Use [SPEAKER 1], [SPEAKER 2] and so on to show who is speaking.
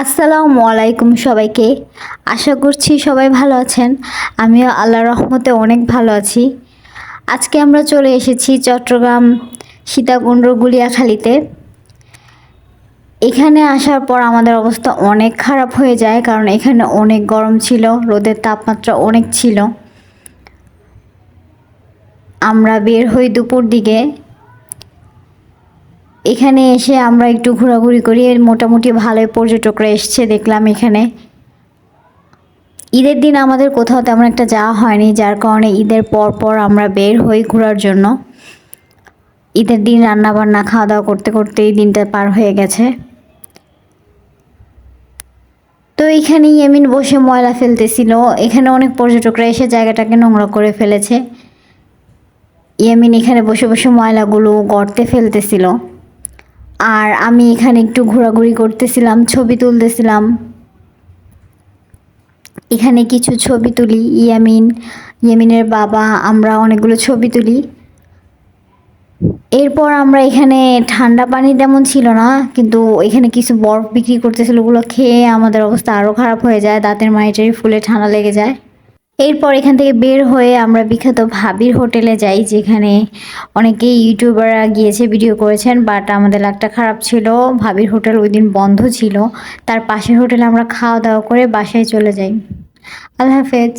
[SPEAKER 1] আসসালামু আলাইকুম সবাইকে। আশা করছি সবাই ভালো আছেন। আমিও আল্লাহর রহমতে অনেক ভালো আছি। আজকে আমরা চলে এসেছি চট্টগ্রাম সীতাকুণ্ড গুলিয়াখালীতে। এখানে আসার পর আমাদের অবস্থা অনেক খারাপ হয়ে যায়, কারণ এখানে অনেক গরম ছিল, রোদের তাপমাত্রা অনেক ছিল। আমরা বের হই দুপুর দিকে। এখানে এসে আমরা একটু ঘোরাঘুরি করি। মোটামুটি ভালোই পর্যটকরা এসছে দেখলাম এখানে। ঈদের দিন আমাদের কোথাও তেমন একটা যাওয়া হয়নি, যার কারণে ঈদের পর পর আমরা বের হই ঘোরার জন্য। ঈদের দিন রান্না বান্না খাওয়া দাওয়া করতে করতে এই দিনটা পার হয়ে গেছে। তো এখানে ইয়ামিন বসে ময়লা ফেলতেছিল। এখানে অনেক পর্যটকরা এসে জায়গাটাকে নোংরা করে ফেলেছে। ইয়ামিন এখানে বসে বসে ময়লাগুলো গর্তে ফেলতেছিল। আর আমি এখানে একটু ঘোরাঘুরি করতেছিলাম, ছবি তুলতেছিলাম। এখানে কিছু ছবি তুলি, ইয়ামিন, ইয়ামিনের বাবা, আমরা অনেকগুলো ছবি তুলি। এরপর আমরা এখানে ঠান্ডা পানি তেমন ছিল না, কিন্তু এখানে কিছু বরফ বিক্রি করতেছিল, ওগুলো খেয়ে আমাদের অবস্থা আরও খারাপ হয়ে যায়, দাঁতের মাইটারি ফুলে ঠান্ডা লেগে যায়। এরপর এখান থেকে বের হয়ে আমরা বিখ্যাত ভাবির হোটেলে যাই, যেখানে অনেকেই ইউটিউবাররা গিয়েছে, ভিডিও করেছেন বাট আমাদের লাকটা খারাপ ছিল। ভাবির হোটেল ওই দিন বন্ধ ছিল। তার পাশের হোটেলে আমরা খাওয়া দাওয়া করে বাসায় চলে যাই। আল্লাহ হাফেজ।